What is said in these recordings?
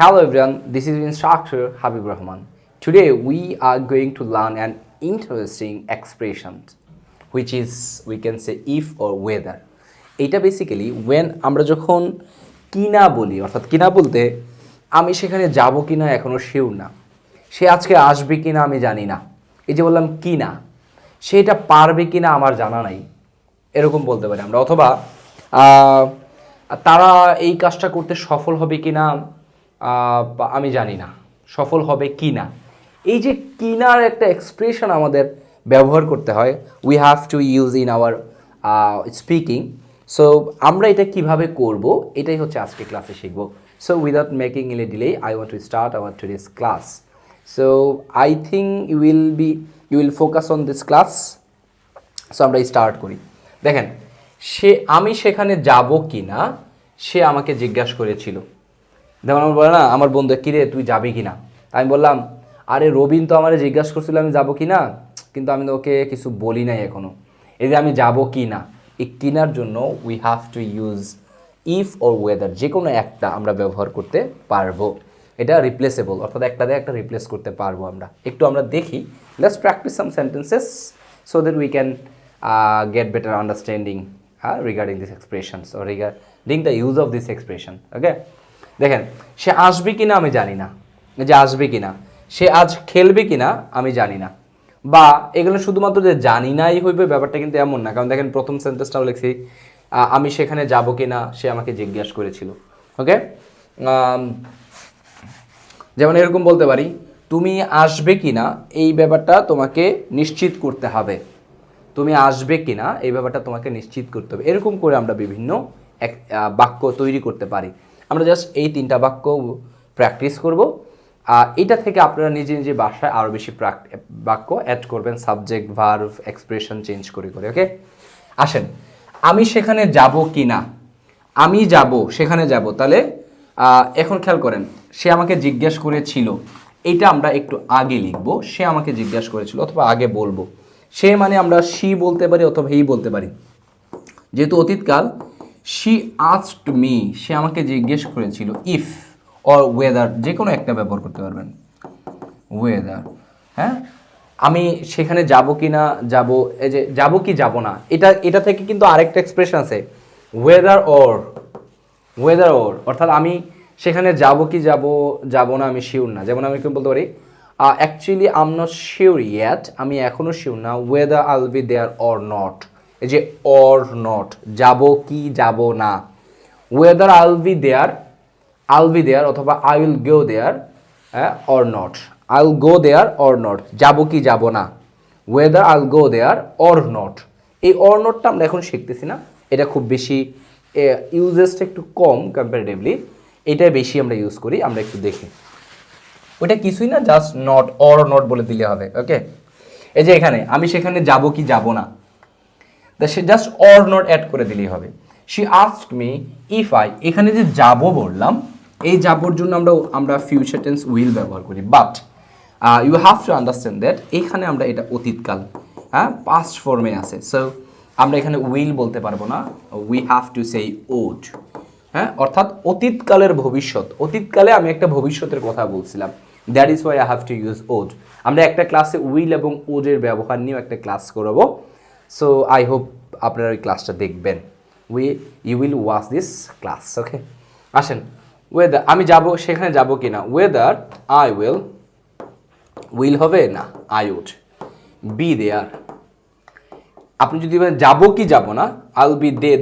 Hello everyone, this is instructor Habib Rahman. Today we are going to learn an interesting expression which is we can say if or whether. এটা basically when আমরা যখন কিনা বলি অর্থাৎ কিনা বলতে আমি সেখানে যাব কিনা এখনও শিওর না সে আজকে আসবে কিনা আমি জানি না এই যে বললাম কিনা সে এটা পারবে কিনা আমার জানা নাই এরকম বলতে পারি আমরা অথবা তারা এই কাজটা করতে সফল হবে বা আমি জানি না, সফল হবে কি না। এই যে কিনার একটা এক্সপ্রেশন আমাদের ব্যবহার করতে হয় we have to use in our speaking so আমরা এটা কীভাবে করব, এটাই হচ্ছে আজকে ক্লাসে শিখব। সো উইদাউট মেকিং ইলে delay I want to start our today's class so I think you will be you will focus on this class so আমরা স্টার্ট করি। দেখেন, সে, আমি সেখানে যাব কি না সে আমাকে জিজ্ঞাসা করেছিল। যেমন আমার বলে না আমার বন্ধু কিরে তুই যাবি কি না আমি বললাম আরে রবিন তো আমার জিজ্ঞাসা করছিল আমি যাব কি না কিন্তু আমি ওকে কিছু বলি নাই এখনও এই যে আমি যাব কি না এই কিনার জন্য we have to use if or whether যে কোনো একটা আমরা ব্যবহার করতে পারব। এটা রিপ্লেসেবল অর্থাৎ একটা দিয়ে একটা রিপ্লেস করতে পারব আমরা। একটু আমরা দেখি let's practise some sentences so that we can uh, get better regarding this expressions or regarding the use of this expression okay? দেখেন, সে আসবে কিনা আমি জানি না। যে আসবে কিনা, সে আজ খেলবে কিনা আমি জানি না। বা এগুলো শুধুমাত্র যে জানি নাই হইবে ব্যাপারটা কিন্তু এমন না। কারণ দেখেন, প্রথম সেন্টেন্সটাও লিখছি আমি সেখানে যাব কিনা সে আমাকে জিজ্ঞাসা করেছিল। ওকে? যেমন এরকম বলতে পারি, তুমি আসবে কিনা এই ব্যাপারটা তোমাকে নিশ্চিত করতে হবে। তুমি আসবে কিনা এই ব্যাপারটা তোমাকে নিশ্চিত করতে হবে। এরকম করে আমরা বিভিন্ন এক বাক্য তৈরি করতে পারি। আমরা জাস্ট এই তিনটা বাক্য প্র্যাকটিস করব। এটা থেকে আপনারা নিজে নিজে বাসায় আরও বেশি বাক্য অ্যাড করবেন সাবজেক্ট ভার্ভ এক্সপ্রেশন চেঞ্জ করে করে ওকে আসেন, আমি সেখানে যাব কি না আমি যাব, সেখানে যাব। তাহলে এখন খেয়াল করেন, সে আমাকে জিজ্ঞেস করেছিল, এটা আমরা একটু আগে লিখব, সে আমাকে জিজ্ঞেস করেছিল অথবা আগে বলব। সে মানে আমরা শি বলতে পারি অথবা হেই বলতে পারি। যেহেতু অতীতকাল শি আস্ট মি সে আমাকে জিজ্ঞেস করেছিল ইফ অর ওয়েদার যে কোনো একটা ব্যবহার করতে পারবেন। ওয়েদার হ্যাঁ? আমি সেখানে যাব কি না, যাব, এই যে যাব কি যাব না, এটা এটা থেকে কিন্তু আরেকটা এক্সপ্রেশন আছে। ওয়েদার অর ওয়েদার ওর অর্থাৎ আমি সেখানে যাব কি যাব যাব না আমি শিওর না। যেমন আমি কি বলতে পারি actually I'm not sure yet আমি এখনও শিওর না whether I'll be there or not এই যে অর নট যাব কি যাব না। Whether I'll be there I'll be there অথবা I will go there or not I will go there or not যাব কি যাব না। Whether I'll go there or not এই অর নটটা আমরা এখন শিখতেছি না, এটা খুব বেশি ইউজেসটা একটু কম কম্পারেটিভলি এটাই বেশি আমরা ইউজ করি, আমরা একটু দেখি। ওটা কিছুই না জাস্ট নট অর নট বলে দিলে হবে ওকে এই যে এখানে, আমি সেখানে যাব কি যাব না। সে জাস্ট অর নট অ্যাড করে দিলেই হবে। She ask me if I এখানে যে যাব বললাম, এই যাবর জন্য আমরা আমরা ফিউচার টেন্স উইল ব্যবহার করি। But you have to understand that এখানে আমরা এটা অতীতকাল হ্যাঁ পাস্ট ফর্মে আছে। সো আমরা এখানে উইল বলতে পারব না। উই হ্যাভ টু সেই ওড হ্যাঁ অর্থাৎ অতীতকালের ভবিষ্যৎ। অতীতকালে আমি একটা ভবিষ্যতের কথা বলছিলাম। That is why I have to use would আমরা একটা ক্লাসে উইল এবং ওডের ব্যবহার নিয়েও একটা ক্লাস করব। সো আই হোপ আপনারা ওই ক্লাসটা দেখবেন। We you will watch this class okay আসেন ওয়েদার আমি যাব, সেখানে যাব কি না ওয়েদার আই উইল উইল হবে না? আই উড বি দেয়ার আপনি যদি যাব কি যাব না? আই বি দে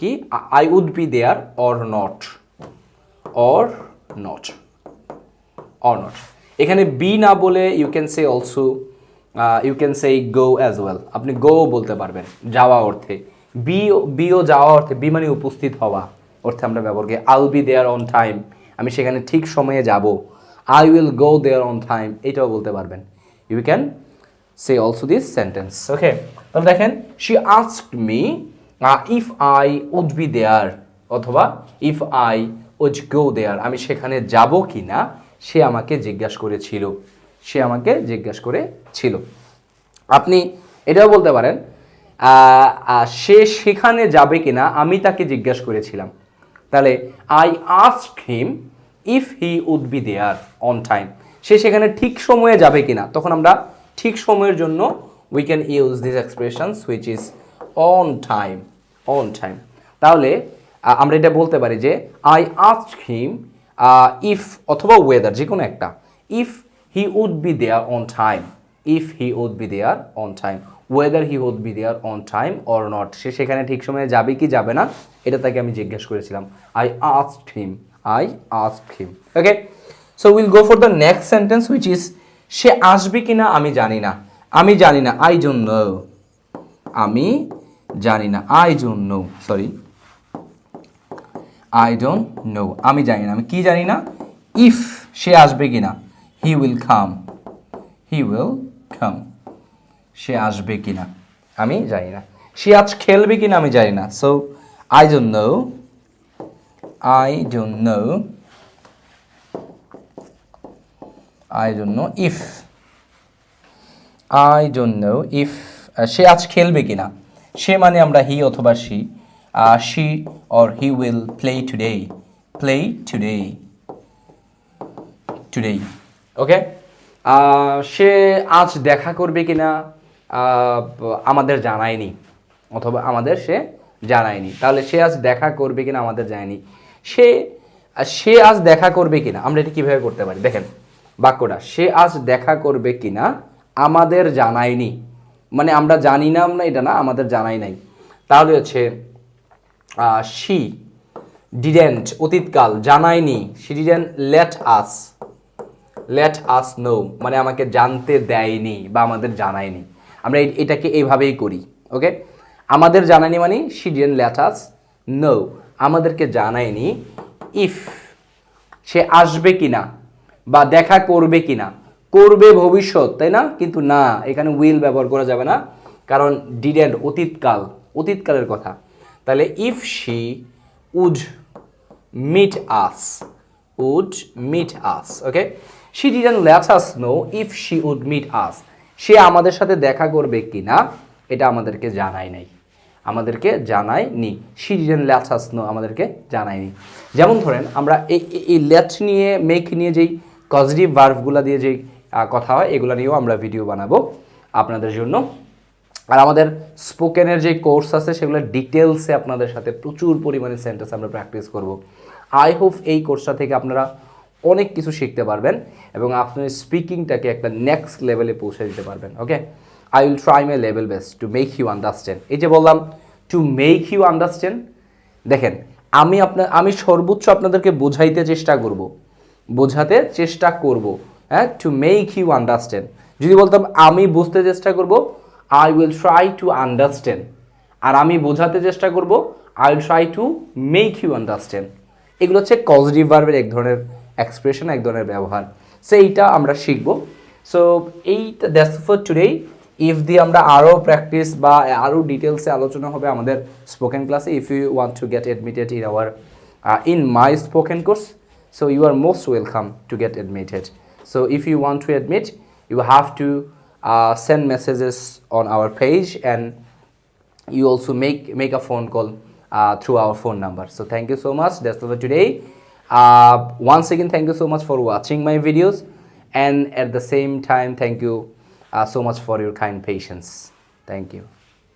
কি? I would be there or not or not or not এখানে বি না বলে you can say also you can say go as well আপনি গো বলতে পারবেন, যাওয়া অর্থে। বি বিও যাওয়া অর্থে বি মানে উপস্থিত হওয়া অর্থে আমরা ব্যবহার করি I'll be there on time আমি সেখানে ঠিক সময়ে যাব। I will go there on time এটাও বলতে পারবেন। You can say also this sentence okay তাহলে দেখেন she asked me if I would be there অথবা if I would go there আমি সেখানে যাব কি না সে আমাকে জিজ্ঞাসা করেছিল। সে আমাকে জিজ্ঞেস করেছিল। আপনি এটাও বলতে পারেন সে সেখানে যাবে কিনা আমি তাকে জিজ্ঞেস করেছিলাম। তাহলে I ask him if he would be there on time সে সেখানে ঠিক সময়ে যাবে কিনা? তখন আমরা ঠিক সময়ের জন্য we can use this expressions which is on time on time তাহলে আমরা এটা বলতে পারি যে আই আস্ক হিম ইফ অথবা ওয়েদার যে কোনো একটা if he would be there on time if he would be there on time whether he would be there on time or not সে সেখানে ঠিক সময়ে যাবে কি যাবে না, এটা তাকে আমি জিজ্ঞেস করেছিলাম। I asked him I asked him okay so will go for the next sentence which is সে আসবে কিনা আমি জানি না। আমি জানি না আই নো আমি জানি না I don't know sorry I don't know আমি জানি না। আমি কি জানি না? ইফ সে আসবে কিনা he will come he will come সে আসবে কি না আমি জানি না। সে আজ খেলবে কিনা আমি জানি না। So I don't know I don't know I don't know if I don't know if সে আজ খেলবে কি না সে মানে আমরা হি অথবা she she or he will play today play today today okay সে আজ দেখা করবে কি না আমাদের জানায়নি, অথবা আমাদের সে জানায়নি। তাহলে সে আজ দেখা করবে কিনা, আমাদের জানায়নি। সে সে আজ দেখা করবে কিনা, আমরা এটা কীভাবে করতে পারি? দেখেন, বাক্যটা, সে আজ দেখা করবে কিনা, আমাদের জানায়নি। মানে আমরা জানি না, আমরা এটা না, আমাদের জানাই নাই। তাহলে হচ্ছে শি ডিডেন্ট অতীতকাল জানায়নি she didn't let us let us know মানে আমাকে জানতে দেয়নি বা আমাদের জানায়নি। আমরা এটাকে এইভাবেই করি ওকে আমাদের জানায়নি মানে she didn't let us know আমাদেরকে জানায়নি ইফ সে আসবে কি না বা দেখা করবে কি না করবে ভবিষ্যৎ, তাই না? কিন্তু না, এখানে উইল ব্যবহার করা যাবে না। কারণ ডিডেন্ট অতীতকাল, অতীতকালের কথা। তাহলে if she would meet us would meet us okay? She didn't let us know if she would meet us. সে আমাদের সাথে দেখা করবে কিনা, এটা আমাদেরকে জানায় নাই। আমাদেরকে জানায়নি she didn't let us know, আমাদেরকে জানায়নি যেমন ধরেন, আমরা এই এই- লেট নিয়ে মেক নিয়ে যেই পজিটিভ ভার্ভগুলো দিয়ে যেই কথা হয়, এগুলো নিয়েও আমরা ভিডিও বানাবো আপনাদের জন্য। আর আমাদের স্পোকেনের যে কোর্স আছে, সেগুলো ডিটেলসে আপনাদের সাথে প্রচুর পরিমাণে সেন্টেন্স আমরা প্র্যাকটিস করব। আই হোপ এই কোর্সটা থেকে আপনারা অনেক কিছু শিখতে পারবেন এবং আপনার স্পিকিংটাকে একটা নেক্সট লেভেলে পৌঁছে দিতে পারবেন okay I will try my level best to make you understand এই যে বললাম টু মেক ইউ আন্ডারস্ট্যান্ড দেখেন, আমি আপনার, আমি সর্বোচ্চ আপনাদেরকে বোঝাইতে চেষ্টা করব, বোঝাতে চেষ্টা করব হ্যাঁ? টু মেক ইউ আন্ডারস্ট্যান্ড যদি বলতাম, আমি বুঝতে চেষ্টা করব I will try to understand আর আমি বোঝাতে চেষ্টা করব I will try to make you understand এগুলো হচ্ছে পজিটিভ ভার্বের এক ধরনের এক্সপ্রেশন এক ধরনের ব্যবহার সো এইটা আমরা শিখব সো এইটা দ্যাটস ফর টুডে ইফ দিয়ে আমরা আরও প্র্যাকটিস বা আরও ডিটেলসে আলোচনা হবে আমাদের স্পোকেন ক্লাসে if you want to get admitted in our in my spoken course most welcome to get admitted so if you want to admit you have to uh, send messages on our page and you also make make a phone call uh, through our phone number so thank you so much that's all for today uh, once again thank you so much for watching my videos. And at the same time thank you uh, so much for your kind patience. Thank you